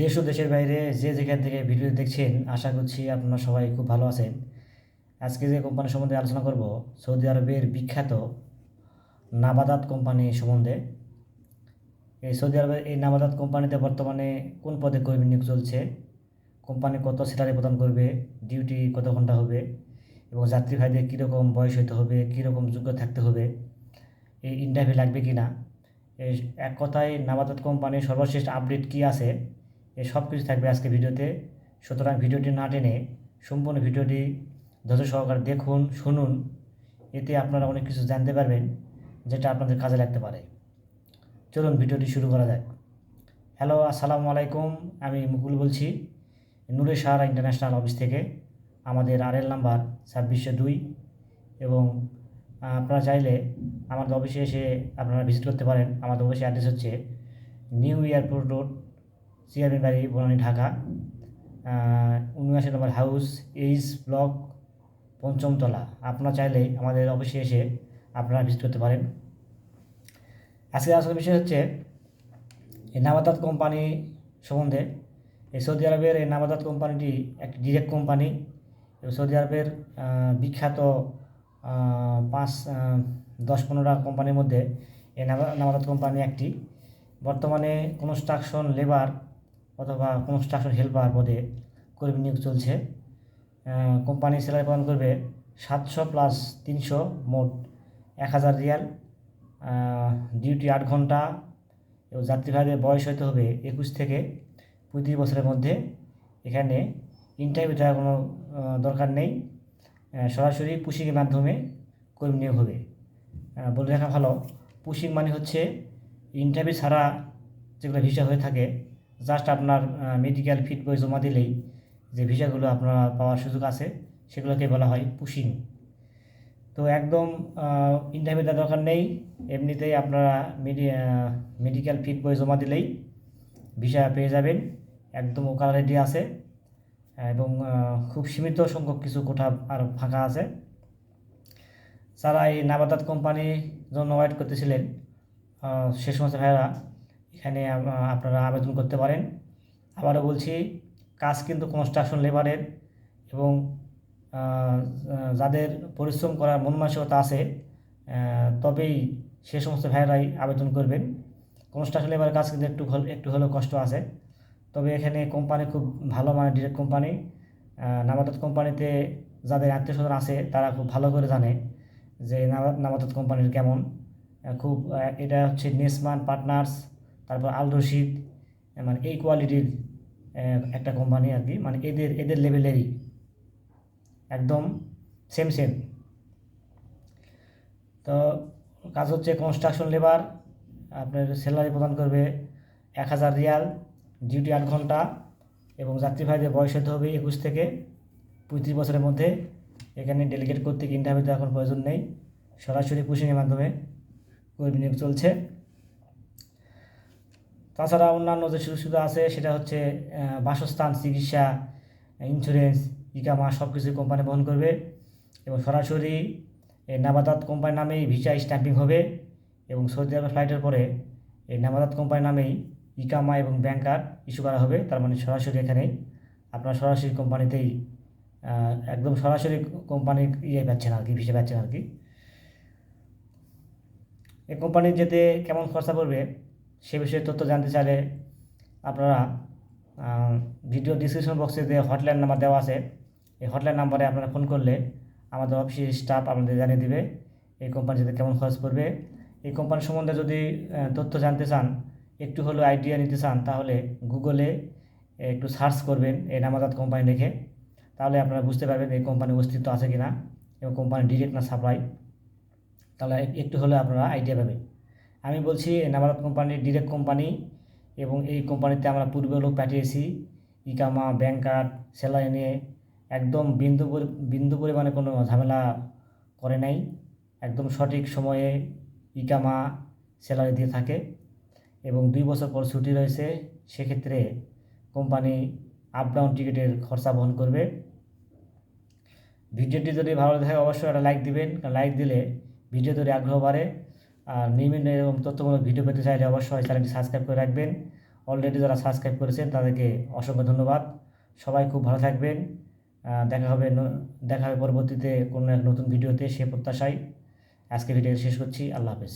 দেশ ও দেশের বাইরে যে যেখান থেকে ভিডিও দেখছেন, আশা করছি আপনারা সবাই খুব ভালো আছেন। আজকে যে কোম্পানি সম্বন্ধে আলোচনা করব, সৌদি আরবের বিখ্যাত নাবাদাত কোম্পানি সম্বন্ধে। এই সৌদি আরবের এই নাবাদাত কোম্পানিতে বর্তমানে কোন পদে কর্মী নিয়োগ চলছে, কোম্পানি কত স্যালারি প্রদান করবে ডিউটি কত ঘণ্টা হবে, এবং যাত্রী ভাইদের কীরকম বয়স হতে হবে, কীরকম যোগ্য থাকতে হবে, এই ইন্টারভিউ লাগবে কি না এক কথায় নাবাদাত কোম্পানির সর্বশেষ আপডেট কী আছে? এই সব কিছু থাকবে আজকে ভিডিওতে। সুতরাং ভিডিওটি না টেনে সম্পূর্ণ ভিডিওটি ধৈর্য সহকারে দেখুন, শুনুন। এতে আপনারা অনেক কিছু জানতে পারবেন যেটা আপনাদের কাজে লাগতে পারে। চলুন ভিডিওটি শুরু করা যাক। হ্যালো, আসসালামু আলাইকুম। আমি মুকুল বলছি, নূরে সাহারা ইন্টারন্যাশনাল অফিস থেকে। আমাদের আরএল নাম্বার ছাব্বিশশো দুই। এবং আপনারা চাইলে আমাদের অফিসে এসে আপনারা ভিজিট করতে পারেন। আমাদের অফিসের অ্যাড্রেস হচ্ছে নিউ এয়ারপোর্ট রোড চেয়ারম্যান বাড়ি বনানী ঢাকা। উনআশি নম্বর হাউস এইচ ব্লক পঞ্চমতলা আপনারা চাইলে আমাদের অফিসে এসে আপনারা ভিজিট করতে পারেন। আজকে আসল বিষয় হচ্ছে এই নাবাদাত কোম্পানি সম্বন্ধে। এই সৌদি আরবের এই নাবাদাত কোম্পানিটি একটি ডিরেক্ট কোম্পানি সৌদি আরবের বিখ্যাত পাঁচ দশ পনেরোটা কোম্পানির মধ্যে এই নাবাদাত কোম্পানি একটি। বর্তমানে কনস্ট্রাকশন লেবার অথবা কনস্ট্রাকশন হেল্পার পদে কর্মী নিয়োগ চলছে। কোম্পানি স্যালারি প্রদান করবে সাতশো প্লাস তিনশো মোট এক হাজার রিয়াল। ডিউটি আট ঘণ্টা। এবং যাত্রীভাইদের বয়স হতে হবে একুশ থেকে পঁয়ত্রিশ বছরের মধ্যে। এখানে ইন্টারভিউ দেওয়ার কোনো দরকার নেই। সরাসরি পুশিংয়ের মাধ্যমে কর্মী নিয়োগ হবে। বলে রাখা ভালো পুশিং মানে হচ্ছে ইন্টারভিউ ছাড়া যেগুলো ভিসা হয়ে থাকে জাস্ট আপনার মেডিকেল ফিট বই জমা দিলেই যে ভিসাগুলো আপনার পাওয়ার সুযোগ আছে, সেগুলোকে বলা হয় পুশিং তো একদম ইন্টারভিউ দেওয়ার দরকার নেই। এমনিতেই আপনারা মেডি মেডিকেল ফিট বই জমা দিলেই ভিসা পেয়ে যাবেন। একদম ওকাল রেডি আছে। এবং খুব সীমিত সংখ্যক কিছু কোঠা আর ফাঁকা আছে। যারা এই নাবাদাত কোম্পানির জন্য ওয়েট করতেছিলেন সে সমস্ত ভাইয়েরা এখানে আপনারা আবেদন করতে পারেন। আবারও বলছি, কাজ কিন্তু কনস্ট্রাকশন লেবারের এবং যাদের পরিশ্রম করার মন মানসিকতা আছে তবেই সে সমস্ত ভাইয়েরাই আবেদন করবেন। কনস্ট্রাকশন লেবারের কাজ কিন্তু একটু একটু হলেও কষ্ট আছে। তবে এখানে কোম্পানি খুব ভালো মানে ডিরেক্ট কোম্পানি নামাদত কোম্পানিতে যাদের আত্মীয় স্বজন আছে, তারা খুব ভালো করে জানে যে নামা- নামাদত কোম্পানির কেমন। খুব এটা হচ্ছে নেসমান পার্টনার্স তারপর আল রশিদ মানে এই কোয়ালিটির একটা কোম্পানি আর কি মানে এদের এদের লেভেলেরই একদম সেম সেম তো কাজ হচ্ছে কনস্ট্রাকশন লেবার আপনার স্যালারি প্রদান করবে এক হাজার রিয়াল ডিউটি আট ঘণ্টা এবং যাত্রী ভাইদের বয়স হতে হবে একুশ থেকে পঁয়ত্রিশ বছরের মধ্যে। এখানে ডেলিগেট করতে ইন্টারভিউ দেওয়ার কোনো প্রয়োজন নেই। সরাসরি পুশিংয়ের মাধ্যমে কর্মী নিয়োগ চলছে। তাছাড়া অন্যান্য যে সুযোগ সুবিধা আছে, সেটা হচ্ছে বাসস্থান, চিকিৎসা ইন্স্যুরেন্স ইকামা সব কিছু কোম্পানি বহন করবে। এবং সরাসরি, এই নাবাদাত কোম্পানির নামেই ভিসা স্ট্যাম্পিং হবে। এবং সৌদি আরব ফ্লাইটের পরে, এই নাবাদাত কোম্পানির নামেই ইকামা এবং ব্যাংক কার্ড ইস্যু করা হবে। তার মানে সরাসরি এখানেই আপনার সরাসরি কোম্পানিতেই একদম সরাসরি কোম্পানির ইয়ে পাচ্ছেন আর কি ভিসা পাচ্ছেন আর কি। এই কোম্পানির যেতে কেমন খরচা পড়বে? সে বিষয়ে তথ্য জানতে চাইলে আপনারা ভিডিও ডিসক্রিপশন বক্সে যে হটলাইন নাম্বার দেওয়া আছে, এই হটলাইন নাম্বারে আপনারা ফোন করলে আমাদের অফিসের স্টাফ আপনাদের জানিয়ে দিবে এই কোম্পানি যেতে কেমন খরচ পড়বে। এই কোম্পানি সম্বন্ধে যদি তথ্য জানতে চান, একটু হলেও আইডিয়া নিতে চান, তাহলে গুগলে একটু সার্চ করবেন এই নামাজাত কোম্পানি দেখে, তাহলে আপনারা বুঝতে পারবেন এই কোম্পানির অস্তিত্ব আছে কি না এবং কোম্পানি ডিরেক্ট না সাপ্লাই তাহলে একটু হলে আপনারা আইডিয়া পাবেন। আমি বলছি এই নামাজাত কোম্পানি ডিরেক্ট কোম্পানি এবং এই কোম্পানিতে আমরা পূর্বে লোক পাঠিয়েছি, ইকামা, ব্যাংক কার্ড, স্যালারি নিয়ে। একদম বিন্দু বিন্দু পরিমাণে কোনো ঝামেলা করে নাই। একদম সঠিক সময়ে ইকামা, স্যালারি দিয়ে থাকে এবং দুই বছর পর ছুটি রয়েছে, সেক্ষেত্রে কোম্পানি আপ ডাউন টিকিটের খরচা বহন করবে। ভিডিওটি যদি ভালো লাগে, অবশ্যই একটা লাইক দিবেন। লাইক দিলে ভিডিও তৈরি আগ্রহ বাড়ে। আর নিয়মিত এরকম তথ্যমূলক ভিডিও পেতে চাইলে অবশ্যই চ্যানেলটি সাবস্ক্রাইব করে রাখবেন। অলরেডি যারা সাবস্ক্রাইব করেছেন, তাদেরকে অসংখ্য ধন্যবাদ। সবাই খুব ভালো থাকবেন। দেখা হবে দেখা হবে পরবর্তীতে কোনো এক নতুন ভিডিওতে, সে প্রত্যাশায়। আজকে ভিডিও শেষ করছি। আল্লাহ হাফেজ।